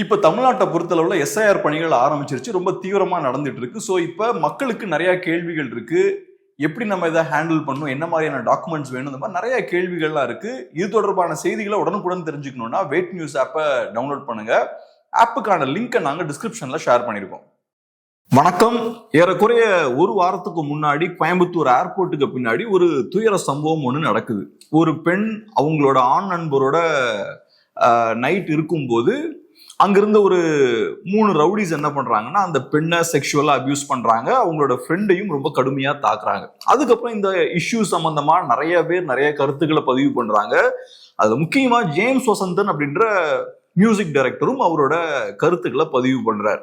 இப்போ தமிழ்நாட்டை பொறுத்தளவில் எஸ்ஐஆர் பணிகள் ஆரம்பிச்சிருச்சு ரொம்ப தீவிரமாக நடந்துட்டு இருக்கு. ஸோ இப்போ மக்களுக்கு நிறையா கேள்விகள் இருக்கு. எப்படி நம்ம இதை ஹேண்டில் பண்ணணும்? என்ன மாதிரியான டாக்குமெண்ட்ஸ் வேணும்? இந்த மாதிரி நிறைய கேள்விகள்லாம் இருக்கு. இது தொடர்பான செய்திகளை உடனுக்குடன் தெரிஞ்சுக்கணும்னா வெயிட் நியூஸ் ஆப்பை டவுன்லோட் பண்ணுங்க. ஆப்புக்கான லிங்கை நாங்கள் டிஸ்கிரிப்ஷனில் ஷேர் பண்ணியிருக்கோம் வணக்கம். ஏறக்குறைய ஒரு வாரத்துக்கு முன்னாடி கோயம்புத்தூர் ஏர்போர்ட்டுக்கு பின்னாடி ஒரு துயர சம்பவம் ஒன்று நடக்குது. ஒரு பெண் அவங்களோட ஆண் நண்பரோட நைட் இருக்கும்போது அங்கிருந்த ஒரு மூணு ரவுடிஸ் என்ன பண்றாங்கன்னா அந்த பெண்ணை செக்ஷுவலா அபியூஸ் பண்றாங்க. அவங்களோட ஃப்ரெண்டையும் ரொம்ப கடுமையா தாக்குறாங்க. அதுக்கப்புறம் இந்த இஷ்யூ சம்பந்தமா நிறைய பேர் நிறைய கருத்துக்களை பதிவு பண்றாங்க. அது முக்கியமா ஜேம்ஸ் வசந்தன் அப்படின்ற மியூசிக் டைரக்டரும் அவரோட கருத்துக்களை பதிவு பண்றார்.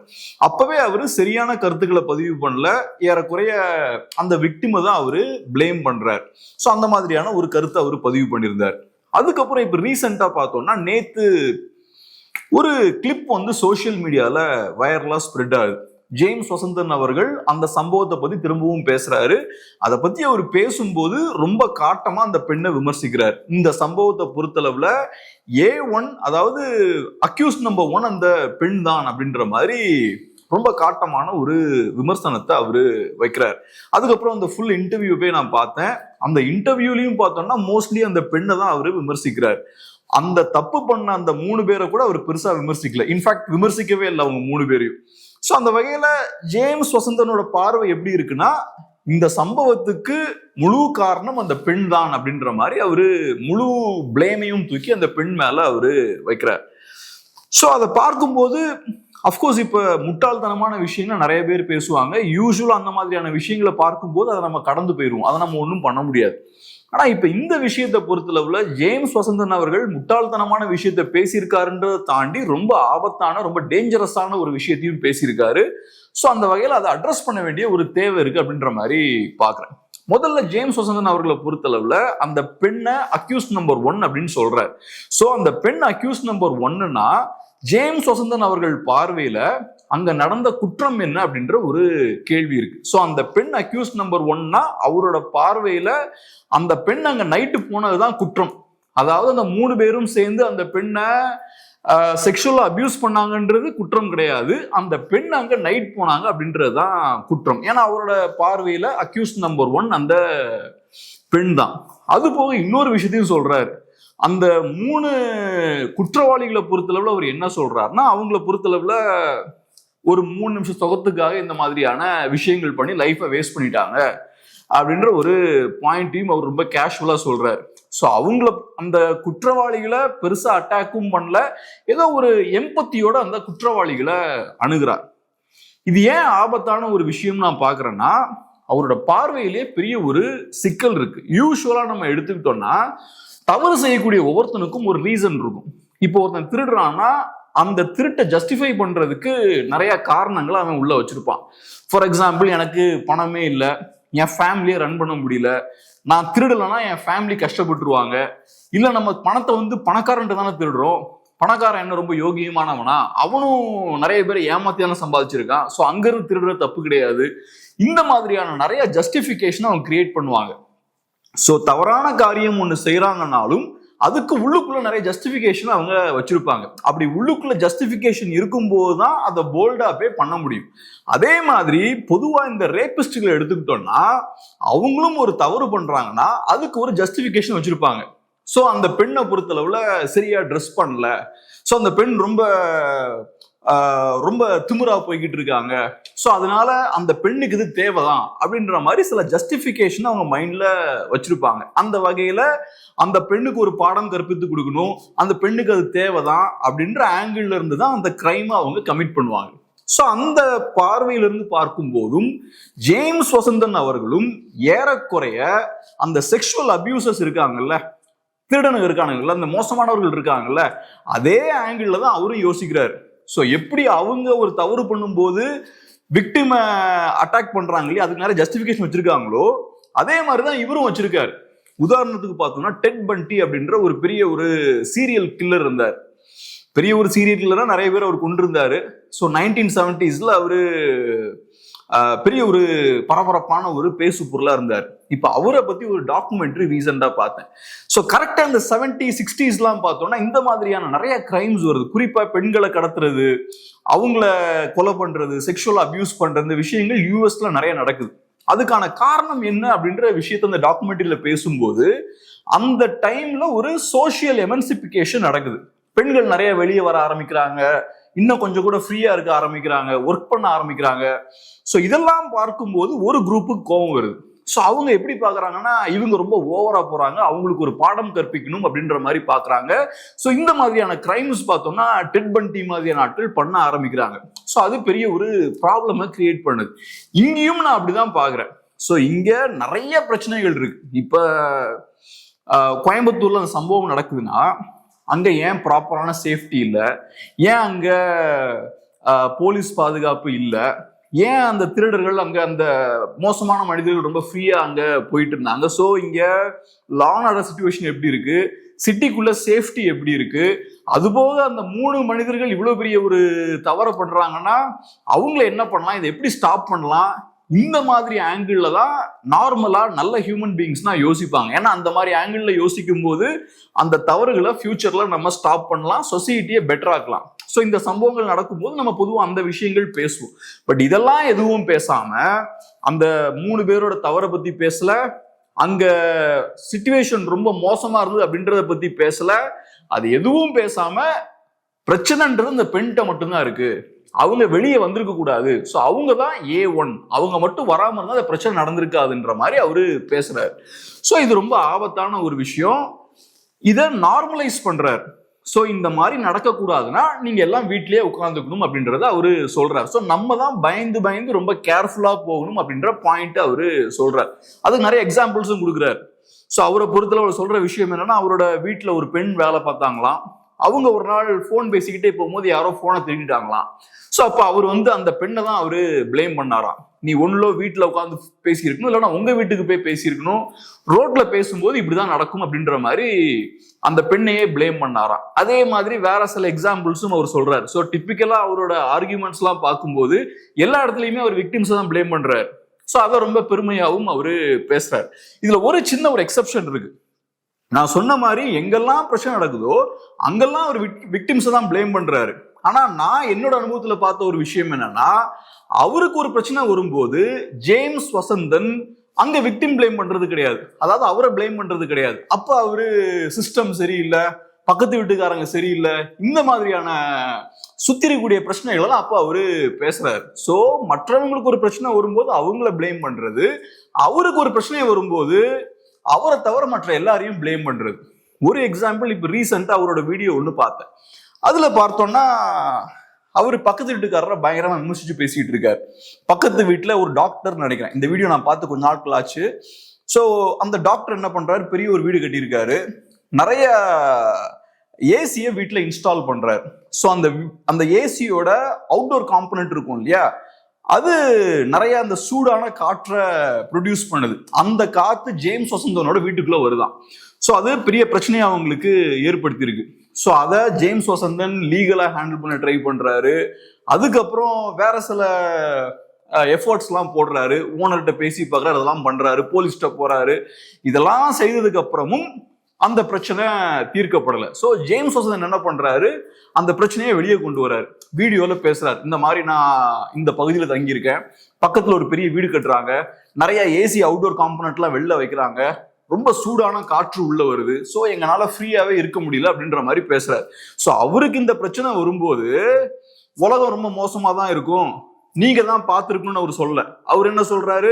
அப்பவே அவரு சரியான கருத்துக்களை பதிவு பண்ணல. ஏறக்குறைய அந்த விக்டிமை தான் அவரு பிளேம் பண்ணுறார் ஸோ அந்த மாதிரியான ஒரு கருத்தை அவர் பதிவு பண்ணியிருந்தார். அதுக்கப்புறம் இப்போ ரீசெண்டாக பார்த்தோம்னா நேத்து ஒரு கிளிப் வந்து சோஷியல் மீடியால வைரலா ஸ்ப்ரெட் ஆகுது. ஜேம்ஸ் வசந்தன் அவர்கள் அந்த சம்பவத்தை பத்தி திரும்பவும் பேசுறாரு. அதை பத்தி அவர் பேசும்போது ரொம்ப காட்டமா அந்த பெண்ணை விமர்சிக்கிறார். இந்த சம்பவத்தை பொறுத்தளவுல ஏ ஒன் அதாவது அக்யூஸ் நம்பர் ஒன் அந்த பெண் தான் அப்படின்ற மாதிரி ரொம்ப காட்டமான ஒரு விமர்சனத்தை அவரு வைக்கிறார். அதுக்கப்புறம் அந்த ஃபுல் இன்டர்வியூ போய் நான் பார்த்தேன். அந்த இன்டர்வியூலையும் பார்த்தோம்னா மோஸ்ட்லி அந்த பெண்ணை தான் அவரு விமர்சிக்கிறார். அந்த தப்பு பண்ண அந்த மூணு பேரை கூட அவர் பெருசா விமர்சிக்கல. இன்ஃபேக்ட் விமர்சிக்கவே இல்லை அவங்க மூணு பேரையும். ஸோ அந்த வகையில ஜேம்ஸ் வசந்தனோட பார்வை எப்படி இருக்குன்னா இந்த சம்பவத்துக்கு முழு காரணம் அந்த பெண் தான் அப்படின்ற மாதிரி அவரு முழு பிளேமையும் தூக்கி அந்த பெண் மேல அவரு வைக்கிறார். ஸோ அதை பார்க்கும்போது அஃப்கோர்ஸ் இப்போ முட்டாள்தனமான விஷயங்கள் நிறைய பேர் பேசுவாங்க. யூஸ்வலாக அந்த மாதிரியான விஷயங்களை பார்க்கும்போது அதை நம்ம கடந்து போயிடுவோம் அதை நம்ம ஒன்றும் பண்ண முடியாது. ஆனால் இப்போ இந்த விஷயத்தை பொறுத்தளவில் ஜேம்ஸ் வசந்தன் அவர்கள் முட்டாள்தனமான விஷயத்த பேசியிருக்காருன்றதை தாண்டி ரொம்ப ஆபத்தான ரொம்ப டேஞ்சரஸான ஒரு விஷயத்தையும் பேசியிருக்காரு. ஸோ அந்த வகையில் அதை அட்ரஸ் பண்ண வேண்டிய ஒரு தேவை இருக்குது அப்படின்ற மாதிரி பார்க்குறேன். முதல்ல ஜேம்ஸ் வசந்தன் அவர்களை பொறுத்தளவில் அந்த பெண்ணை அக்யூஸ் நம்பர் ஒன் அப்படின்னு சொல்றாரு. ஸோ அந்த பெண் அக்யூஸ் நம்பர் ஒன்னுன்னா ஜேம்ஸ் வசந்தன் அவர்கள் பார்வையில அங்க நடந்த குற்றம் என்ன அப்படின்ற ஒரு கேள்வி இருக்கு. ஸோ அந்த பெண் அக்யூஸ் நம்பர் ஒன்னா அவரோட பார்வையில அந்த பெண் அங்க நைட்டு போனதுதான் குற்றம். அதாவது அந்த மூணு பேரும் சேர்ந்து அந்த பெண்ணை செக்ஷுவலாக அபியூஸ் பண்ணாங்கன்றது குற்றம் கிடையாது. அந்த பெண் அங்க நைட் போனாங்க அப்படின்றது தான் குற்றம். ஏன்னா அவரோட பார்வையில அக்யூஸ் நம்பர் ஒன் அந்த பெண் தான். அது போக இன்னொரு விஷயத்தையும் சொல்றாரு. அந்த மூணு குற்றவாளிகளை பொறுத்தளவில் அவர் என்ன சொல்றாருன்னா அவங்கள பொறுத்தளவில் ஒரு மூணு நிமிஷம் சொகத்துக்காக இந்த மாதிரியான விஷயங்கள் பண்ணி லைஃப்பை வேஸ்ட் பண்ணிட்டாங்க அப்படின்ற ஒரு பாயிண்ட்டையும் அவர் ரொம்ப கேஷுவலாக சொல்றாரு. ஸோ அவங்கள அந்த குற்றவாளிகளை பெருசாக அட்டாக்கும் பண்ணல. ஏதோ ஒரு எம்பத்தியோட அந்த குற்றவாளிகளை அணுகிறார். இது ஏன் ஆபத்தான ஒரு விஷயம் நான் பார்க்குறேன்னா அவரோட பார்வையிலே பெரிய ஒரு சிக்கல் இருக்கு. யூஸ்வலா நம்ம எடுத்துக்கிட்டோம்னா தவறு செய்யக்கூடிய ஒவ்வொருத்தனுக்கும் ஒரு ரீசன் இருக்கும். இப்போ ஒருத்தன் திருடுறான்னா அந்த திருட்டை ஜஸ்டிஃபை பண்றதுக்கு நிறைய காரணங்களை அவன் உள்ள வச்சிருப்பான். ஃபார் எக்ஸாம்பிள் எனக்கு பணமே இல்லை என் ஃபேமிலியை ரன் பண்ண முடியல நான் திருடலைன்னா என் ஃபேமிலி கஷ்டப்பட்டுருவாங்க. இல்லை நம்ம பணத்தை வந்து பணக்காரன்ட்டு தானே திருடுறோம். பணக்காரன் என்ன ரொம்ப யோகியமானவனா? அவனும் நிறைய பேர் ஏமாத்தியான சம்பாதிச்சிருக்கான். ஸோ அங்கிருந்து திருடுற தப்பு கிடையாது. இந்த மாதிரியான நிறைய ஜஸ்டிஃபிகேஷன் அவங்க கிரியேட் பண்ணுவாங்க. ஸோ தவறான காரியம் ஒன்று செய்கிறாங்கனாலும் அதுக்கு உள்ளுக்குள்ள நிறைய ஜஸ்டிஃபிகேஷன் அவங்க வச்சிருப்பாங்க. அப்படி உள்ளுக்குள்ள ஜஸ்டிஃபிகேஷன் இருக்கும்போது தான் அதை போல்டா போய் பண்ண முடியும். அதே மாதிரி பொதுவா இந்த ரேபிஸ்டுகளை எடுத்துக்கிட்டோம்னா அவங்களும் ஒரு தவறு பண்றாங்கன்னா அதுக்கு ஒரு ஜஸ்டிஃபிகேஷன் வச்சிருப்பாங்க. ஸோ அந்த பெண்ணை பொறுத்தளவுல சரியா ட்ரெஸ் பண்ணல. ஸோ அந்த பெண் ரொம்ப ரொம்ப திமுறா போய்கிட்டு இருக்காங்க. ஸோ அதனால அந்த பெண்ணுக்கு இது தேவைதான் அப்படின்ற மாதிரி சில ஜஸ்டிஃபிகேஷன் அவங்க மைண்ட்ல வச்சிருப்பாங்க. அந்த வகையில அந்த பெண்ணுக்கு ஒரு பாடம் கற்பித்து கொடுக்கணும். அந்த பெண்ணுக்கு அது தேவைதான் அப்படின்ற ஆங்கிள் இருந்து தான் அந்த கிரைமை அவங்க கமிட் பண்ணுவாங்க. ஸோ அந்த பார்வையிலிருந்து பார்க்கும் போதும் ஜேம்ஸ் வசந்தன் அவர்களும் ஏறக்குறைய அந்த செக்ஷுவல் அபியூசஸ் இருக்காங்கல்ல திருடனுங்க இருக்கானுங்கல்ல அந்த மோசமானவர்கள் இருக்காங்கல்ல அதே ஆங்கிள் தான் அவரும் யோசிக்கிறார். ஸோ எப்படி அவங்க ஒரு தவறு பண்ணும்போது விக்டிமை அட்டாக் பண்றாங்க இல்லையா அதுக்கு நிறைய ஜஸ்டிஃபிகேஷன் வச்சிருக்காங்களோ அதே மாதிரி தான் இவரும் வச்சிருக்காரு. உதாரணத்துக்கு பார்த்தோம்னா டெட் பண்டி அப்படின்ற ஒரு பெரிய ஒரு சீரியல் கில்லர் இருந்தார். பெரிய ஒரு சீரியல் கில்லராக நிறைய பேர் அவர் கொண்டிருந்தாரு. ஸோ நைன்டீன் செவன்டிஸில் அவர் பெரிய ஒரு பரபரப்பான ஒரு பேசு பொருளா இருந்தார். இப்ப அவரை பத்தி ஒரு டாக்குமெண்ட்ரி ரீசெண்டா பார்த்தேன். ஸோ கரெக்டா இந்த செவன்டி சிக்ஸ்டீஸ்லாம் பார்த்தோம்னா இந்த மாதிரியான நிறைய கிரைம்ஸ் வருது. குறிப்பா பெண்களை கடத்துறது அவங்கள கொலை பண்றது செக்ஷுவல் அபியூஸ் பண்றது இந்த விஷயங்கள் யூஎஸ்ல நிறைய நடக்குது. அதுக்கான காரணம் என்ன அப்படின்ற விஷயத்த அந்த டாக்குமெண்ட்ரியில பேசும்போது அந்த டைம்ல ஒரு சோஷியல் எமன்சிபிகேஷன் நடக்குது. பெண்கள் நிறைய வெளியே வர ஆரம்பிக்கிறாங்க. இன்னும் கொஞ்சம் கூட ஃப்ரீயா இருக்க ஆரம்பிக்கிறாங்க ஒர்க் பண்ண ஆரம்பிக்கிறாங்க. ஸோ இதெல்லாம் பார்க்கும்போது ஒரு குரூப்புக்கு கோபம் வருது. ஸோ அவங்க எப்படி பார்க்குறாங்கன்னா இவங்க ரொம்ப ஓவரா போறாங்க அவங்களுக்கு ஒரு பாடம் கற்பிக்கணும் அப்படின்ற மாதிரி பார்க்குறாங்க. ஸோ இந்த மாதிரியான கிரைம்ஸ் பார்த்தோம்னா டெட் பண்டி மாதிரியான ஆட்கள் பண்ண ஆரம்பிக்கிறாங்க. ஸோ அது பெரிய ஒரு ப்ராப்ளமை கிரியேட் பண்ணுது. இங்கேயும் நான் அப்படிதான் பார்க்குறேன். ஸோ இங்க நிறைய பிரச்சனைகள் இருக்கு. இப்போ கோயம்புத்தூர்ல அந்த சம்பவம் நடக்குதுன்னா அங்கே ஏன் ப்ராப்பரான சேஃப்டி இல்லை? ஏன் அங்கே போலீஸ் பாதுகாப்பு இல்லை? ஏன் அந்த திருடர்கள் அங்கே அந்த மோசமான மனிதர்கள் ரொம்ப ஃப்ரீயாக அங்கே போயிட்டு இருந்தாங்க? ஸோ இங்கே லா ஆர்டர் சுச்சுவேஷன் எப்படி இருக்கு? சிட்டிக்குள்ள சேஃப்டி எப்படி இருக்கு? அதுபோக அந்த மூணு மனிதர்கள் இவ்வளோ பெரிய ஒரு தவறை பண்ணுறாங்கன்னா அவங்கள என்ன பண்ணலாம்? இதை எப்படி ஸ்டாப் பண்ணலாம்? இந்த மாதிரி ஆங்கிள் தான் நார்மலா நல்ல ஹியூமன் பீயிங்ஸ்னா யோசிப்பாங்க. ஏன்னா அந்த மாதிரி ஆங்கிள் யோசிக்கும் போது அந்த தவறுகளை ஃபியூச்சர்ல நம்ம ஸ்டாப் பண்ணலாம் சொசைட்டியை பெட்டர் ஆக்கலாம். ஸோ இந்த சம்பவங்கள் நடக்கும்போது நம்ம பொதுவாக அந்த விஷயங்கள் பேசுவோம். பட் இதெல்லாம் எதுவும் பேசாம அந்த மூணு பேரோட தவறை பத்தி பேசல அங்க சுச்சுவேஷன் ரொம்ப மோசமா இருந்தது அப்படின்றத பத்தி பேசல. அது எதுவும் பேசாம பிரச்சனைன்றது இந்த பெண்கிட்ட மட்டும்தான் இருக்கு. அவங்க வெளியே வந்திருக்க கூடாது. ஸோ அவங்க தான் ஏ ஒன் அவங்க மட்டும் வராமல் இருந்தால் அந்த பிரச்சனை நடந்திருக்காதுன்ற மாதிரி அவரு பேசுறாரு. ஸோ இது ரொம்ப ஆபத்தான ஒரு விஷயம். இதை நார்மலைஸ் பண்றாரு. ஸோ இந்த மாதிரி நடக்கக்கூடாதுன்னா நீங்கள் எல்லாம் வீட்லேயே உட்காந்துக்கணும் அப்படின்றத அவர் சொல்கிறார் ஸோ நம்ம தான் பயந்து பயந்து ரொம்ப கேர்ஃபுல்லாக போகணும் அப்படின்ற பாயிண்ட் அவர் சொல்கிறார் அதுக்கு நிறைய எக்ஸாம்பிள்ஸும் கொடுக்குறாரு. ஸோ அவரை பொறுத்தல அவர் சொல்கிற விஷயம் என்னென்னா அவரோட வீட்டில் ஒரு பெண் வேலை பார்த்தாங்களாம். அவங்க ஒரு நாள் ஃபோன் பேசிக்கிட்டே போகும்போது யாரோ ஃபோனை திருடிட்டாங்களாம் ஸோ அப்போ அவர் வந்து அந்த பெண்ணை தான் அவர் ப்ளேம் பண்ணாராம் நீ ஒன்றிலோ வீட்டில் உட்காந்து பேசியிருக்கணும் இல்லைன்னா உங்கள் வீட்டுக்கு போய் பேசியிருக்கணும் ரோட்டில் பேசும்போது இப்படி தான் நடக்கும் அப்படின்ற மாதிரி அந்த பெண்ணையே ப்ளேம் பண்ணாராம் அதே மாதிரி வேற சில எக்ஸாம்பிள்ஸும் அவர் சொல்கிறார் ஸோ டிப்பிக்கலாக அவரோட ஆர்குமெண்ட்ஸ்லாம் பார்க்கும்போது எல்லா இடத்துலையுமே அவர் விக்டிம்ஸை தான் ப்ளேம் பண்ணுறாரு ஸோ அதை ரொம்ப பெருமையாகவும் அவர் பேசுகிறார் இதில் ஒரு சின்ன ஒரு எக்ஸப்ஷன் இருக்குது நான் சொன்ன மாதிரி எங்கெல்லாம் பிரச்சனை நடக்குதோ அங்கெல்லாம் அவர் விக்டிம்ஸை தான் ப்ளேம் பண்றாரு. ஆனா நான் என்னோட அனுபவத்துல பார்த்த ஒரு விஷயம் என்னன்னா அவருக்கு ஒரு பிரச்சனை வரும்போது ஜேம்ஸ் வசந்தன் அங்க விக்டிம் ப்ளேம் பண்றது கிடையாது. அதாவது அவரை ப்ளேம் பண்றது கிடையாது. அப்ப அவரு சிஸ்டம் சரியில்லை பக்கத்து வீட்டுக்காரங்க சரியில்லை இந்த மாதிரியான சுத்திரக்கூடிய பிரச்சனைகளெல்லாம் அப்ப அவரு பேசுறாரு. சோ மற்றவங்களுக்கு ஒரு பிரச்சனை வரும்போது அவங்கள ப்ளேம் பண்றது. அவருக்கு ஒரு பிரச்சனை வரும்போது அவரை தவிர மற்ற எல்லாரையும் ப்ளேம் பண்றது. ஒரு எக்ஸாம்பிள் இப்போ ரீசெண்டாக அவரோட வீடியோ ஒன்று பார்த்தேன். அதில் பார்த்தோம்னா அவர் பக்கத்து வீட்டுக்காரரை பயங்கரமாக விமர்சிச்சு பேசிட்டு இருக்காரு. பக்கத்து வீட்டில் ஒரு டாக்டர் நினைக்கிறேன். இந்த வீடியோ நான் பார்த்து கொஞ்ச நாட்கள் ஆச்சு. ஸோ அந்த டாக்டர் என்ன பண்ணுறாரு பெரிய ஒரு வீடு கட்டியிருக்காரு. நிறைய ஏசியை வீட்டில் இன்ஸ்டால் பண்ணுறாரு ஸோ அந்த அந்த ஏசியோட அவுட்டோர் காம்பனண்ட் இருக்கும் இல்லையா? அது நிறைய அந்த சூடான காற்றை ப்ரொடியூஸ் பண்ணுது. அந்த காத்து ஜேம்ஸ் வசந்தனோட வீட்டுக்குள்ள வருதான். ஸோ அது பெரிய பிரச்சனையை அவங்களுக்கு ஏற்படுத்தியிருக்கு. ஸோ அதை ஜேம்ஸ் வசந்தன் லீகலாக ஹேண்டில் பண்ண ட்ரை பண்ணுறாரு அதுக்கப்புறம் வேற சில எஃபர்ட்ஸ்லாம் போடுறாரு. ஓனர்கிட்ட பேசி பார்க்குறாரு அதெல்லாம் பண்ணுறாரு போலீஸ்கிட்ட போகிறாரு இதெல்லாம் செய்ததுக்கு அப்புறமும் அந்த பிரச்சனை தீர்க்கப்படலை. ஸோ ஜேம்ஸ் வசந்தன் என்ன பண்றாரு? அந்த பிரச்சனையை வெளியே கொண்டு வர்றாரு. வீடியோல பேசுறாரு. இந்த மாதிரி நான் இந்த பகுதியில் தங்கியிருக்கேன். பக்கத்துல ஒரு பெரிய வீடு கட்டுறாங்க. நிறைய ஏசி அவுட்டோர் காம்பனண்ட்லாம் வெளில வைக்கிறாங்க. ரொம்ப சூடான காற்று உள்ள வருது. ஸோ எங்களால ஃப்ரீயாவே இருக்க முடியல அப்படின்ற மாதிரி பேசுறாரு. ஸோ அவருக்கு இந்த பிரச்சனை வரும்போது உலகம் ரொம்ப மோசமா தான் இருக்கும். நீங்க தான் பார்த்துருக்கணும்னு அவர் சொல்ல அவர் என்ன சொல்றாரு?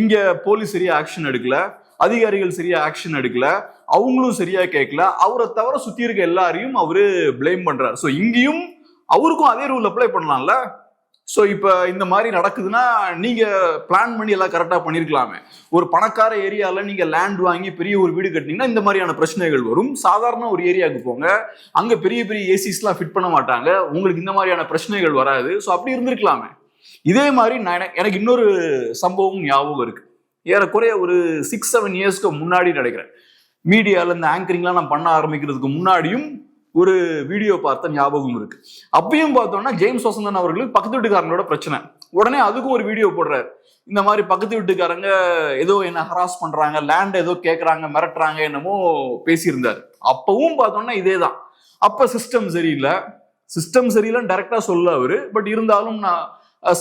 இங்க போலீஸ் சரியா ஆக்ஷன் எடுக்கல. அதிகாரிகள் சரியா ஆக்ஷன் எடுக்கல அவங்களும் சரியா கேட்கல அவரை தவிர சுத்தி இருக்க எல்லாரையும் அவரு பிளேம் பண்றாரு. ஸோ இங்கேயும் அவருக்கும் அதே ரூல் அப்ளை பண்ணலாம்ல? ஸோ இப்போ இந்த மாதிரி நடக்குதுன்னா நீங்கள் பிளான் பண்ணி எல்லாம் கரெக்டாக பண்ணியிருக்கலாமே ஒரு பணக்கார ஏரியாவில் நீங்கள் லேண்ட் வாங்கி பெரிய ஒரு வீடு கட்டினீங்கன்னா இந்த மாதிரியான பிரச்சனைகள் வரும். சாதாரண ஒரு ஏரியாவுக்கு போங்க. அங்கே பெரிய பெரிய ஏசிஸ்லாம் ஃபிட் பண்ண மாட்டாங்க. உங்களுக்கு இந்த மாதிரியான பிரச்சனைகள் வராது. ஸோ அப்படி இருந்திருக்கலாமே. இதே மாதிரி நான் எனக்கு- எனக்கு இன்னொரு சம்பவம் ஞாபகம் இருக்கு. ஏறக்குறைய ஒரு சிக்ஸ் செவன் இயர்ஸ்க்கு முன்னாடி நினைக்கிறேன். மீடியாவில் இந்த ஆங்கரிங்லாம் நான் பண்ண ஆரம்பிக்கிறதுக்கு முன்னாடியும் ஒரு வீடியோ பார்த்த ஞாபகம் இருக்கு. அப்பயும் பார்த்தோம்னா ஜேம்ஸ் வசந்தன் அவர்களுக்கு பக்கத்து வீட்டுக்காரங்களோட பிரச்சனை. உடனே அதுக்கும் ஒரு வீடியோ போடுறாரு. இந்த மாதிரி பக்கத்து வீட்டுக்காரங்க ஏதோ என்ன ஹராஸ் பண்றாங்க லேண்ட் ஏதோ கேட்கறாங்க மிரட்டுறாங்க என்னமோ பேசியிருந்தாரு. அப்பவும் பார்த்தோம்னா இதே தான் அப்ப சிஸ்டம் சரியில்லை. சிஸ்டம் சரியில்லைன்னு டைரக்டா சொல்ல அவரு. பட் இருந்தாலும் நான்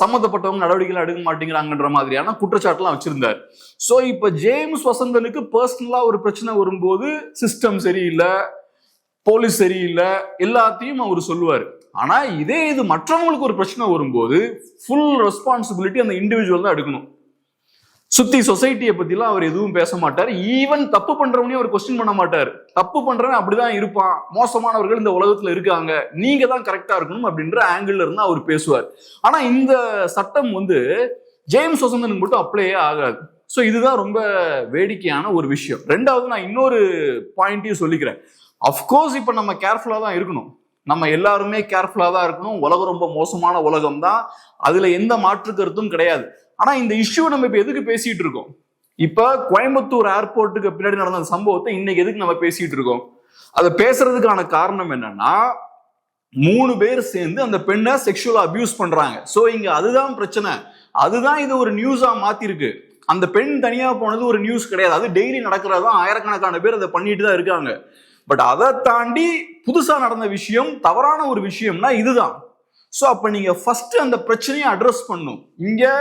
சம்மந்தப்பட்டவங்க நடவடிக்கைகள் எடுக்க மாட்டேங்கிறாங்கன்ற மாதிரியான குற்றச்சாட்டுலாம் வச்சிருந்தார். ஸோ இப்போ ஜேம்ஸ் வசந்தனுக்கு பர்சனலாக ஒரு பிரச்சனை வரும்போது சிஸ்டம் சரியில்லை போலீஸ் சரியில்லை எல்லாத்தையும் அவர் சொல்லுவார். ஆனால் இதே இது மற்றவங்களுக்கு ஒரு பிரச்சனை வரும்போது ஃபுல் ரெஸ்பான்சிபிலிட்டி அந்த இண்டிவிஜுவல் தான் எடுக்கணும். சுத்தி சொசைட்டியை பத்திலாம் அவர் எதுவும் பேச மாட்டார். ஈவன் தப்பு பண்றவனையும் அவர் கொஸ்டின் பண்ண மாட்டார். தப்பு பண்றவன் அப்படிதான் இருப்பான். மோசமானவர்கள் இந்த உலகத்துல இருக்காங்க. நீங்க தான் கரெக்டா இருக்கணும் அப்படின்ற ஆங்கிள் இருந்து அவர் பேசுவார். ஆனா இந்த சட்டம் வந்து ஜேம்ஸ் வசந்தனுக்கு மட்டும் அப்ளையே ஆகாது. ஸோ இதுதான் ரொம்ப வேடிக்கையான ஒரு விஷயம். ரெண்டாவது நான் இன்னொரு பாயிண்ட்டையும் சொல்லிக்கிறேன். அஃப்கோர்ஸ் இப்போ நம்ம கேர்ஃபுல்லாக தான் இருக்கணும். நம்ம எல்லாருமே கேர்ஃபுல்லாக தான் இருக்கணும். உலகம் ரொம்ப மோசமான உலகம் தான் அதில் எந்த மாற்று கருத்தும் கிடையாது. ஆனா இந்த இஷ்யூ நம்ம இப்ப எதுக்கு பேசிட்டு இருக்கோம்? இப்ப கோயம்புத்தூர் ஏர்போர்ட்டுக்கு பின்னாடி நடந்த அந்த சம்பவத்தை இன்னைக்கு எதுக்கு நம்ம பேசிட்டு இருக்கோம்? அதை பேசுறதுக்கான காரணம் என்னன்னா மூணு பேர் சேர்ந்து அந்த பெண்ணை செக்ஷுவலா அபியூஸ் பண்றாங்க. சோ இங்க அதுதான் பிரச்சனை. அதுதான் இது ஒரு நியூஸா மாத்திருக்கு. அந்த பெண் தனியா போனது ஒரு நியூஸ் கிடையாது. அது டெய்லி நடக்கிறதா? ஆயிரக்கணக்கான பேர் அதை பண்ணிட்டு தான் இருக்காங்க. பட் அதை தாண்டி புதுசா நடந்த விஷயம் தவறான ஒரு விஷயம்னா இதுதான். ஸோ அப்போ நீங்கள் ஃபர்ஸ்ட் அந்த பிரச்சனையை அட்ரஸ் பண்ணும். இங்கே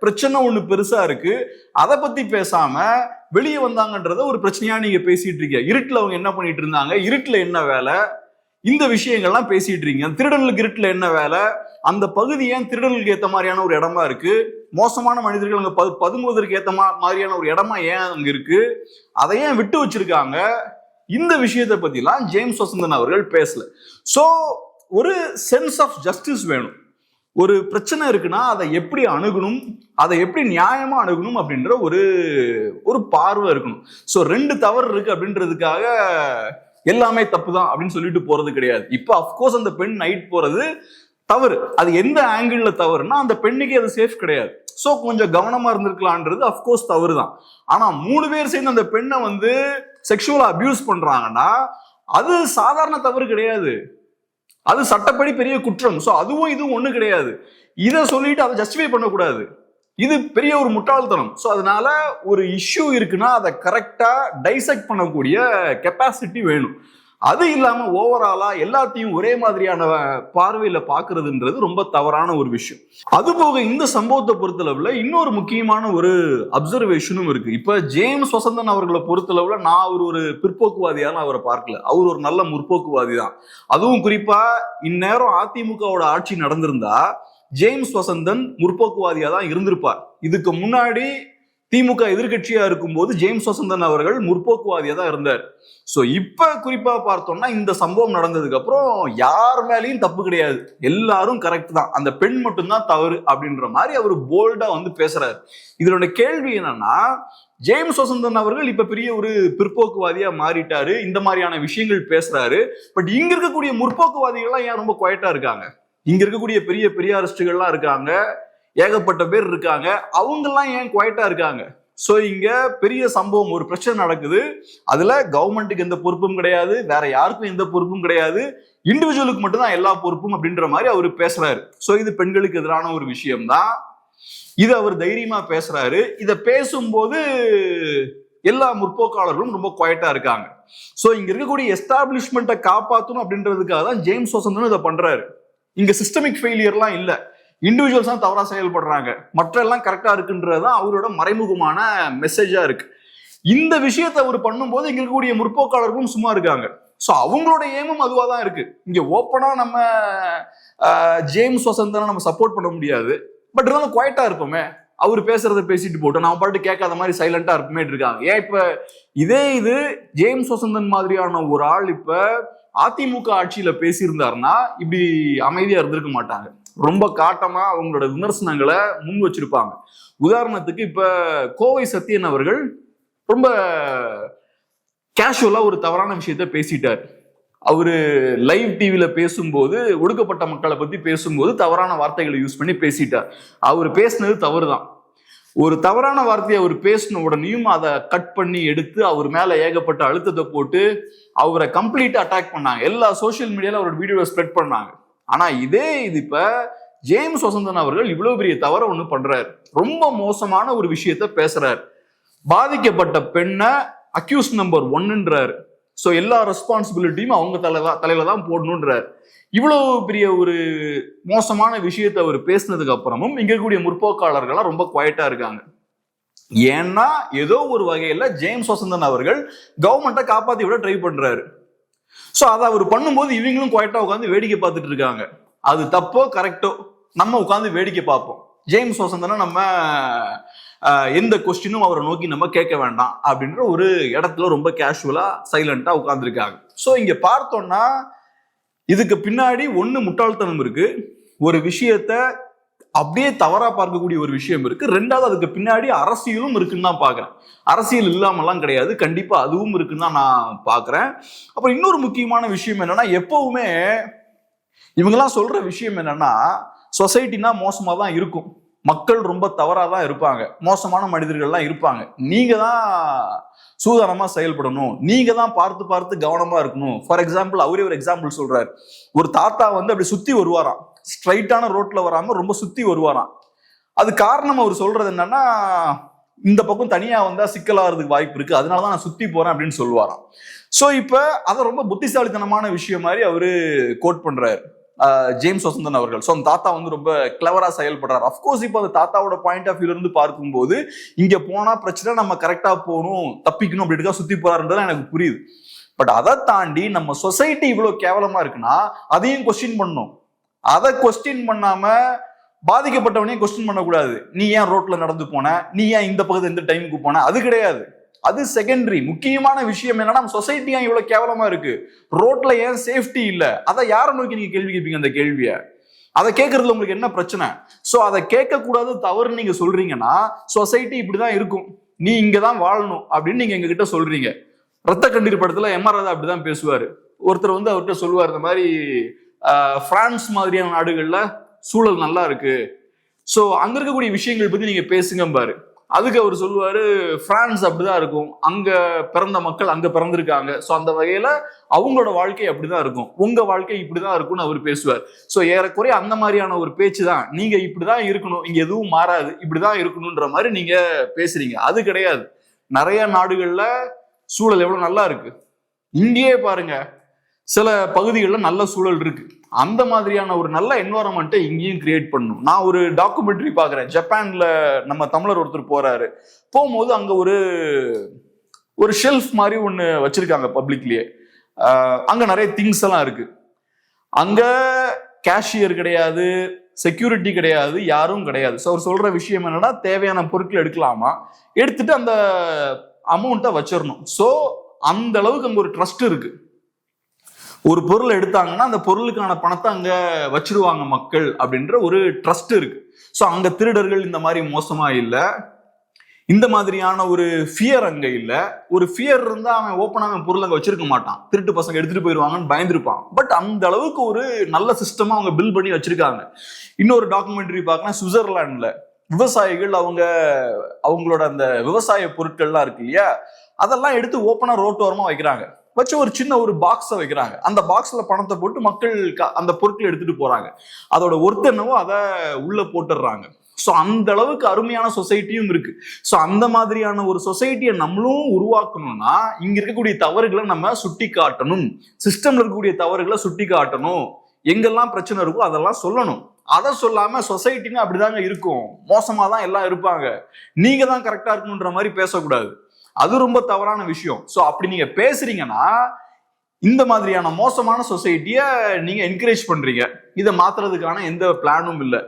பிரச்சனை ஒன்று பெருசா இருக்கு. அதை பத்தி பேசாம வெளியே வந்தாங்கன்றத ஒரு பிரச்சனையா நீங்க பேசிட்டு இருக்கீங்க. இருட்டில் அவங்க என்ன பண்ணிட்டு இருந்தாங்க? இருட்டில் என்ன வேலை? இந்த விஷயங்கள்லாம் பேசிட்டு இருக்கீங்க. திருடனுக்கு இருட்டில் என்ன வேலை? அந்த பகுதி ஏன் திருடலுக்கு ஏற்ற மாதிரியான ஒரு இடமா இருக்கு? மோசமான மனிதர்கள் அங்கே பது பதுங்குவதற்கு ஏற்ற மா- மாதிரியான ஒரு இடமா ஏன் அங்கே இருக்கு? அதை ஏன் விட்டு வச்சிருக்காங்க? இந்த விஷயத்தை பத்திலாம் ஜேம்ஸ் வசந்தன் அவர்கள் பேசல. சோ ஒரு சென்ஸ் ஆஃப் ஜஸ்டிஸ் வேணும். ஒரு பிரச்சனை இருக்குன்னா அதை எப்படி அணுகணும் அதை எப்படி நியாயமா அணுகணும் அப்படின்ற ஒரு ஒரு பார்வை இருக்கணும். ஸோ ரெண்டு தவறு இருக்கு அப்படின்றதுக்காக எல்லாமே தப்பு தான் அப்படின்னு சொல்லிட்டு போறது கிடையாது. இப்போ அஃப்கோர்ஸ் அந்த பெண் நைட் போறது தவறு. அது எந்த ஆங்கிள் தவறுனா அந்த பெண்ணுக்கு அது சேஃப் கிடையாது. ஸோ கொஞ்சம் கவனமா இருந்திருக்கலான்றது அஃப்கோர்ஸ் தவறு தான் ஆனா மூணு பேர் சேர்ந்து அந்த பெண்ணை வந்து செக்ஷுவலா அபியூஸ் பண்றாங்கன்னா அது சாதாரண தவறு கிடையாது. அது சட்டப்படி பெரிய குற்றம். ஸோ அதுவும் இதுவும் ஒன்றும் கிடையாது. இதை சொல்லிட்டு அதை ஜஸ்டிஃபை பண்ணக்கூடாது. இது பெரிய ஒரு முட்டாள்தனம். ஸோ அதனால ஒரு இஷ்யூ இருக்குன்னா அதை கரெக்டாக டைசெக்ட் பண்ணக்கூடிய கெப்பாசிட்டி வேணும். அது இல்லாம ஓவராலா எல்லாத்தையும் ஒரே மாதிரியான பார்வையில பாக்குறதுன்றது ரொம்ப தவறான ஒரு விஷயம். அது போக இந்த சம்பவத்தை பொறுத்தளவுல இன்னொரு முக்கியமான ஒரு அப்சர்வேஷனும் இருக்கு. இப்ப ஜேம்ஸ் வசந்தன் அவர்களை பொறுத்தளவுல நான் அவர் ஒரு பிற்போக்குவாதியான அவரை பார்க்கல. அவர் ஒரு நல்ல முற்போக்குவாதி தான். அதுவும் குறிப்பா இந்நேரம் அதிமுகவோட ஆட்சி நடந்திருந்தா ஜேம்ஸ் வசந்தன் முற்போக்குவாதியா தான் இருந்திருப்பார். இதுக்கு முன்னாடி திமுக எதிர்கட்சியா இருக்கும்போது ஜேம்ஸ் வசந்தன் அவர்கள் முற்போக்குவாதியா தான் இருந்தார். ஸோ இப்ப குறிப்பா பார்த்தோம்னா இந்த சம்பவம் நடந்ததுக்கு அப்புறம் யார் மேலேயும் தப்பு கிடையாது. எல்லாரும் கரெக்ட் தான். அந்த பெண் மட்டும்தான் தவறு அப்படின்ற மாதிரி அவர் போல்டா வந்து பேசுறாரு. இதனோட கேள்வி என்னன்னா ஜேம்ஸ் வசந்தன் அவர்கள் இப்ப பெரிய ஒரு பிற்போக்குவாதியா மாறிட்டாரு. இந்த மாதிரியான விஷயங்கள் பேசுறாரு. பட் இங்க இருக்கக்கூடிய முற்போக்குவாதிகள்லாம் ஏன் ரொம்ப குவைட்டா இருக்காங்க? இங்க இருக்கக்கூடிய பெரிய பெரியாரிஸ்டுகள்லாம் இருக்காங்க. ஏகப்பட்ட பேர் இருக்காங்க. அவங்கெல்லாம் ஏன் குவைட்டா இருக்காங்க? ஸோ இங்க பெரிய சம்பவம் ஒரு பிரச்சனை நடக்குது. அதுல கவர்மெண்ட்டுக்கு எந்த பொறுப்பும் கிடையாது. வேற யாருக்கும் எந்த பொறுப்பும் கிடையாது. இண்டிவிஜுவலுக்கு மட்டும்தான் எல்லா பொறுப்பும் அப்படின்ற மாதிரி அவர் பேசுறாரு. ஸோ இது பெண்களுக்கு எதிரான ஒரு விஷயம்தான். இது அவர் தைரியமா பேசுறாரு. இதை பேசும்போது எல்லா முற்போக்காளர்களும் ரொம்ப குவைட்டா இருக்காங்க. ஸோ இங்க இருக்கக்கூடிய எஸ்டாப்ளிஷ்மெண்ட்டை காப்பாற்றணும் அப்படின்றதுக்காக தான் ஜேம்ஸ் வசந்தனும் இதை பண்றாரு. இங்க சிஸ்டமிக் ஃபெயிலியர்லாம் இல்லை. இண்டிவிஜுவல்ஸ் தான் தவறாக செயல்படுறாங்க. மற்ற எல்லாம் இருக்குன்றது தான் அவரோட மறைமுகமான மெசேஜாக இருக்கு. இந்த விஷயத்தை அவர் பண்ணும்போது இங்க இருக்கக்கூடிய முற்போக்காளர்களும் சும்மா இருக்காங்க. ஸோ அவங்களோட ஏமும் அதுவாக தான் இருக்கு. இங்கே ஓப்பனாக நம்ம ஜேம்ஸ் வசந்தனை நம்ம சப்போர்ட் பண்ண முடியாது. பட் இருந்தாலும் குவைட்டா இருப்போமே. அவர் பேசுறத பேசிட்டு போட்டோம் நம்ம பாட்டு கேட்காத மாதிரி சைலண்டா இருப்பமே இருக்காங்க. ஏன் இப்ப இதே இது ஜேம்ஸ் வசந்தன் மாதிரியான ஒரு ஆள் இப்ப அதிமுக ஆட்சியில பேசியிருந்தாருன்னா இப்படி அமைதியா இருந்திருக்க மாட்டாங்க. ரொம்ப காட்டமா அவங்களோட விமர்சனங்களை முன் வச்சிருப்பாங்க. உதாரணத்துக்கு இப்ப கோவை சத்யன் அவர்கள் ரொம்ப கேஷுவலா ஒரு தவறான விஷயத்த பேசிட்டார். அவரு லைவ் டிவில பேசும்போது ஒடுக்கப்பட்ட மக்களை பத்தி பேசும்போது தவறான வார்த்தைகளை யூஸ் பண்ணி பேசிட்டார். அவர் பேசினது தவறுதான். ஒரு தவறான வார்த்தையை அவர் பேசின உடனேயும் அதை கட் பண்ணி எடுத்து அவர் மேல ஏகப்பட்ட அழுத்தத்தை போட்டு அவரை கம்ப்ளீட்டா அட்டாக் பண்ணாங்க. எல்லா சோஷியல் மீடியால அவரோட வீடியோவை ஸ்ப்ரெட் பண்ணாங்க. ஆனா இதே இது இப்ப ஜேம்ஸ் வசந்தன் அவர்கள் இவ்வளவு பெரிய தவற ஒண்ணு பண்றாரு. ரொம்ப மோசமான ஒரு விஷயத்த பேசுறாரு. பாதிக்கப்பட்ட பெண்ணை அக்யூஸ் நம்பர் ஒன்னுன்றாரு. ஸோ எல்லா ரெஸ்பான்சிபிலிட்டியும் அவங்க தலைதான் தலையில தான் போடணுன்றார். இவ்வளவு பெரிய ஒரு மோசமான விஷயத்தை அவர் பேசினதுக்கு அப்புறமும் இங்க இருக்கக்கூடிய முற்போக்காளர்கள்லாம் ரொம்ப குவைட்டா இருக்காங்க. ஏன்னா ஏதோ ஒரு வகையில ஜேம்ஸ் வசந்தன் அவர்கள் கவர்மெண்ட்டை காப்பாத்தி விட ட்ரை பண்றாரு. ஸோ அதை அவர் பண்ணும்போது இவங்களும் குவைட்டா உட்காந்து வேடிக்கை பார்த்துட்டு இருக்காங்க. அது தப்போ கரெக்டோ நம்ம உட்காந்து வேடிக்கை பார்ப்போம். ஜேம்ஸ் வசந்தனா நம்ம எந்த கொஸ்டினும் அவரை நோக்கி நம்ம கேட்க வேண்டாம் அப்படின்ற ஒரு இடத்துல ரொம்ப கேஷுவலா சைலண்டா உட்காந்துருக்காங்க ஸோ இங்க பார்த்தோம்னா இதுக்கு பின்னாடி ஒன்று முட்டாள்தனம் இருக்கு. ஒரு விஷயத்த அப்படியே தவறா பார்க்கக்கூடிய ஒரு விஷயம் இருக்கு. ரெண்டாவது அதுக்கு பின்னாடி அரசியலும் இருக்குன்னு தான் பாக்குறேன் அரசியல் இல்லாமலாம் கிடையாது. கண்டிப்பா அதுவும் இருக்குன்னு தான் நான் பாக்குறேன் அப்புறம் இன்னொரு முக்கியமான விஷயம் என்னன்னா எப்பவுமே இவங்கெல்லாம் சொல்ற விஷயம் என்னன்னா சொசைட்டினா மோசமா தான் இருக்கும். மக்கள் ரொம்ப தவறாக தான் இருப்பாங்க. மோசமான மனிதர்கள்லாம் இருப்பாங்க. நீங்க தான் சூதானமா செயல்படணும். நீங்க தான் பார்த்து பார்த்து கவனமா இருக்கணும். ஃபார் எக்ஸாம்பிள் அவரே ஒரு எக்ஸாம்பிள் சொல்றாரு. ஒரு தாத்தா வந்து அப்படி சுத்தி வருவாராம். ஸ்ட்ரைட்டான ரோட்ல வராம ரொம்ப சுத்தி வருவாராம். அது காரணம் அவர் சொல்றது என்னன்னா இந்த பக்கம் தனியா வந்தா சிக்கலாகிறதுக்கு வாய்ப்பு இருக்கு. அதனாலதான் நான் சுத்தி போறேன் அப்படின்னு சொல்லுவாராம். சோ இப்ப அதை ரொம்ப புத்திசாலித்தனமான விஷயம் மாதிரி அவரு கோட் பண்றாரு. ஜேம்ஸ் வசந்தன் அவர்கள். ஸோ அந்த தாத்தா வந்து ரொம்ப கிளவரா செயல்படுறாரு. அஃப்கோர்ஸ் இப்போ அந்த தாத்தாவோட பாயிண்ட் ஆஃப் வியூல இருந்து பார்க்கும்போது இங்க போனா பிரச்சனை நம்ம கரெக்டா போகணும் தப்பிக்கணும் அப்படின்றதா சுத்தி போறாருன்றது எனக்கு புரியுது. பட் அதை தாண்டி நம்ம சொசைட்டி இவ்வளவு கேவலமா இருக்குன்னா அதையும் கொஸ்டின் பண்ணணும். அதை கொஸ்டின் பண்ணாம பாதிக்கப்பட்டவனையும் கொஸ்டின் பண்ணக்கூடாது. நீ ஏன் ரோட்ல நடந்து போன? நீ ஏன் இந்த பக்கத்து எந்த டைமுக்கு போன? அது கிடையாது. அது செகண்டரி முக்கியமான விஷயம் என்னன்னா நம்ம சொசைட்டி ஏன் இவ்வளவு கேவலமா இருக்கு? ரோட்ல ஏன் சேஃப்டி இல்ல? அதை யாரை நோக்கி நீங்க கேள்வி கேட்பீங்க அந்த கேள்வியை? அதை கேட்கறதுல உங்களுக்கு என்ன பிரச்சனை? சோ அதை கேட்க கூடாது தவறு நீங்க சொல்றீங்கன்னா சொசைட்டி இப்படிதான் இருக்கும். நீ இங்கதான் வாழணும் அப்படின்னு நீங்க எங்க கிட்ட சொல்றீங்க. ரத்த கண்ணீர் படத்துல எம்ஆர் ராதா அப்படிதான் பேசுவாரு. ஒருத்தர் வந்து அவர்கிட்ட சொல்லுவார் இந்த மாதிரி பிரான்ஸ் மாதிரியான நாடுகள்ல சூழல் நல்லா இருக்கு. ஸோ அங்க இருக்கக்கூடிய விஷயங்கள் பத்தி நீங்க பேசுங்க பாரு அதுக்கு அவர் சொல்லுவார் ஃப்ரான்ஸ் அப்படிதான் இருக்கும். அங்கே பிறந்த மக்கள் அங்கே பிறந்திருக்காங்க. ஸோ அந்த வகையில் அவங்களோட வாழ்க்கை அப்படிதான் இருக்கும். உங்க வாழ்க்கை இப்படிதான் இருக்கும்னு அவர் பேசுவார். ஸோ ஏறக்குறைய அந்த மாதிரியான ஒரு பேச்சு தான் நீங்க இப்படிதான் இருக்கணும். இங்கே எதுவும் மாறாது. இப்படிதான் இருக்கணுன்ற மாதிரி நீங்க பேசுறீங்க. அது கிடையாது. நிறைய நாடுகளில் சூழல் எவ்வளவு நல்லா இருக்கு. இங்கேயே பாருங்க. சில பகுதிகளில் நல்ல சூழல் இருக்கு. அந்த மாதிரியான ஒரு நல்ல என்வாரன்மெண்ட்டை இங்கேயும் கிரியேட் பண்ணணும். நான் ஒரு டாக்குமெண்ட்ரி பார்க்குறேன். ஜப்பான்ல நம்ம தமிழர் ஒருத்தர் போறாரு. போகும்போது அங்கே ஒரு ஒரு ஷெல்ஃப் மாதிரி ஒன்று வச்சிருக்காங்க பப்ளிக்லயே அங்கே நிறைய திங்ஸ் எல்லாம் இருக்கு. அங்கே கேஷியர் கிடையாது செக்யூரிட்டி கிடையாது யாரும் கிடையாது. ஸோ அவர் சொல்ற விஷயம் என்னன்னா தேவையான பொருட்கள் எடுக்கலாமா? எடுத்துட்டு அந்த அமௌண்ட்டை வச்சிடணும். ஸோ அந்த அளவுக்கு அங்கே ஒரு ட்ரஸ்ட் இருக்குது ஒரு பொருள் எடுத்தாங்கன்னா அந்த பொருளுக்கான பணத்தை அங்க வச்சிருவாங்க மக்கள் அப்படின்ற ஒரு ட்ரஸ்ட் இருக்கு. ஸோ அங்க திருடர்கள் இந்த மாதிரி மோசமா இல்லை. இந்த மாதிரியான ஒரு ஃபியர் அங்க இல்லை. ஒரு ஃபியர் இருந்தா அவன் ஓப்பனாக அவன் பொருள் அங்கே வச்சிருக்க மாட்டான். திருட்டு பசங்க எடுத்துட்டு போயிருவாங்கன்னு பயந்துருப்பான். பட் அந்த அளவுக்கு ஒரு நல்ல சிஸ்டமா அவங்க பில் பண்ணி வச்சிருக்காங்க. இன்னொரு டாக்குமெண்ட்ரி பார்க்கலாம் சுவிட்சர்லாந்துல விவசாயிகள் அவங்க அவங்களோட அந்த விவசாய பொருட்கள்லாம் இருக்கு இல்லையா? அதெல்லாம் எடுத்து ஓப்பனாக ரோட்டோரமாக வைக்கிறாங்க. வச்சு ஒரு சின்ன ஒரு பாக்ஸை வைக்கிறாங்க. அந்த பாக்ஸில் பணத்தை போட்டு மக்கள் க- அந்த பொருட்களை எடுத்துட்டு போகிறாங்க அதோட ஒர்த் என்னவோ அதை உள்ள போட்டுடுறாங்க. ஸோ அந்த அளவுக்கு அருமையான சொசைட்டியும் இருக்கு. ஸோ அந்த மாதிரியான ஒரு சொசைட்டியை நம்மளும் உருவாக்கணும்னா இங்க இருக்கக்கூடிய தவறுகளை நம்ம சுட்டி காட்டணும் சிஸ்டம்ல இருக்கக்கூடிய தவறுகளை சுட்டி காட்டணும் எங்கெல்லாம் பிரச்சனை இருக்கோ அதெல்லாம் சொல்லணும். அதை சொல்லாம சொசைட்டின்னு அப்படிதாங்க இருக்கும். மோசமா தான் எல்லாம் இருப்பாங்க. நீங்க தான் கரெக்டா இருக்கணுன்ற மாதிரி பேசக்கூடாது. அது ரொம்ப தவறான விஷயம். ஸோ அப்படி நீங்க பேசுறீங்கன்னா இந்த மாதிரியான மோசமான சொசைட்டியை நீங்க என்கரேஜ் பண்றீங்க. இதை மாத்துறதுக்கான எந்த பிளானும் இல்லை.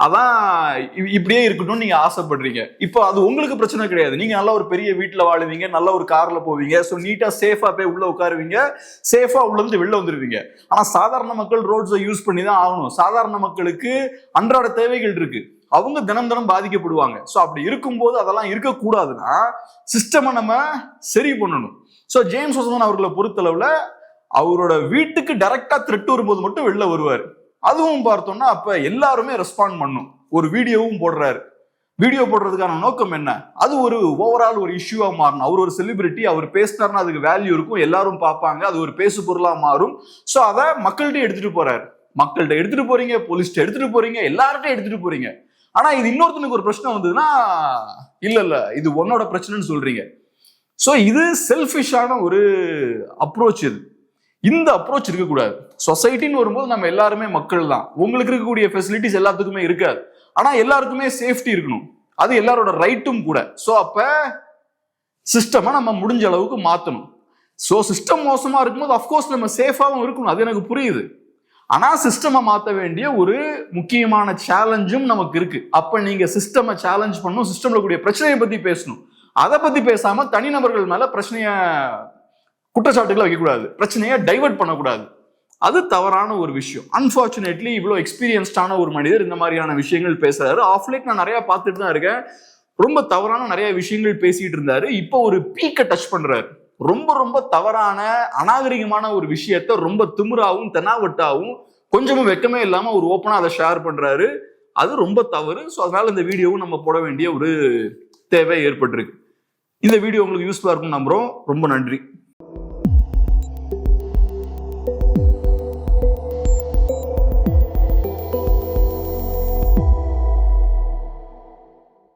அதான் இ- இப்படியே இருக்கணும்னு நீங்க ஆசைப்படுறீங்க. இப்போ அது உங்களுக்கு பிரச்சனை கிடையாது. நீங்க நல்லா ஒரு பெரிய வீட்டில் வாழுவீங்க நல்ல ஒரு கார்ல போவீங்க ஸோ நீட்டா சேஃபா போய் உள்ள உட்காருவீங்க சேஃபா உள்ள இருந்து வெளில வந்துருவீங்க. ஆனா சாதாரண மக்கள் ரோட்ஸை யூஸ் பண்ணி தான் ஆகணும். சாதாரண மக்களுக்கு அன்றாட தேவைகள் இருக்கு. அவங்க தினம் தினம் பாதிக்கப்படுவாங்க. ஸோ அப்படி இருக்கும்போது அதெல்லாம் இருக்கக்கூடாதுன்னா சிஸ்டமை நம்ம சரி பண்ணணும். ஸோ ஜேம்ஸ் ஒசமன் அவர்களை பொறுத்தளவில் அவரோட வீட்டுக்கு டைரக்டா த்ரெட் வரும்போது மட்டும் வெளில வருவார். அதுவும் பார்த்தோம்னா அப்ப எல்லாருமே ரெஸ்பாண்ட் பண்ணும். ஒரு வீடியோவும் போடுறாரு. வீடியோ போடுறதுக்கான நோக்கம் என்ன? அது ஒரு ஓவரால் ஒரு இஷ்யூவா மாறணும். அவர் ஒரு செலிபிரிட்டி அவர் பேசினார்னா அதுக்கு வேல்யூ இருக்கும். எல்லாரும் பார்ப்பாங்க. அது ஒரு பேசு பொருளா மாறும். ஸோ அதை மக்கள்கிட்ட எடுத்துட்டு போறாரு. மக்கள்கிட்ட எடுத்துட்டு போறீங்க போலீஸ்ட்ட எடுத்துட்டு போறீங்க எல்லார்ட்டையும் எடுத்துட்டு போறீங்க. ஆனா இது இன்னொருத்தனுக்கு ஒரு பிரச்சனை வந்ததுன்னா இல்ல இல்ல இது உன்னோட பிரச்சனைன்னு சொல்றீங்க. ஸோ இது செல்ஃபிஷான ஒரு அப்ரோச் இது. இந்த அப்ரோச் இருக்கக்கூடாது. சொசைட்டின்னு வரும்போது நம்ம எல்லாருமே மக்கள் தான். உங்களுக்கு இருக்கக்கூடிய ஃபெசிலிட்டிஸ் எல்லாத்துக்குமே இருக்காது. ஆனா எல்லாருக்குமே சேஃப்டி இருக்கணும். அது எல்லாரோட ரைட்டும் கூட. ஸோ அப்ப சிஸ்டமை நம்ம முடிஞ்ச அளவுக்கு மாற்றணும் ஸோ சிஸ்டம் மோசமா இருக்கும்போது அஃப்கோர்ஸ் நம்ம சேஃபாகவும் இருக்கணும். அது எனக்கு புரியுது. ஆனால் சிஸ்டமை மாற்ற வேண்டிய ஒரு முக்கியமான சேலஞ்சும் நமக்கு இருக்கு. அப்போ நீங்க சிஸ்டமை சேலஞ்ச் பண்ணணும் சிஸ்டம்ல கூடிய பிரச்சனையை பத்தி பேசணும். அதை பத்தி பேசாம தனிநபர்கள் மேல பிரச்சனைய குற்றச்சாட்டுகளை வைக்கக்கூடாது. பிரச்சனையை டைவர்ட் பண்ணக்கூடாது. அது தவறான ஒரு விஷயம். அன்பார்ச்சுனேட்லி இவ்வளோ எக்ஸ்பீரியன்ஸ்டான ஒரு மனிதர் இந்த மாதிரியான விஷயங்கள் பேசுறாரு. ஆஃப்லைட் நான் நிறைய பார்த்துட்டு தான் இருக்கேன். ரொம்ப தவறான நிறைய விஷயங்கள் பேசிட்டு இருந்தாரு. இப்போ ஒரு பீக்கை டச் பண்றாரு. ரொம்ப ரொம்ப தவறான அநாகரிகமான ஒரு விஷயத்த ரொம்ப திமுறாவும் தென்னாவட்டாவும் கொஞ்சமும் வெக்கமே இல்லாம ஒரு ஓப்பனா அதை ஷேர் பண்றாரு. அது ரொம்ப தவறு. ஸோ அதனால இந்த வீடியோவும் நம்ம போட வேண்டிய ஒரு தேவை ஏற்பட்டிருக்கு. இந்த வீடியோ உங்களுக்கு யூஸ்ஃபுல்லா இருக்கும் நம்புறோம். ரொம்ப நன்றி.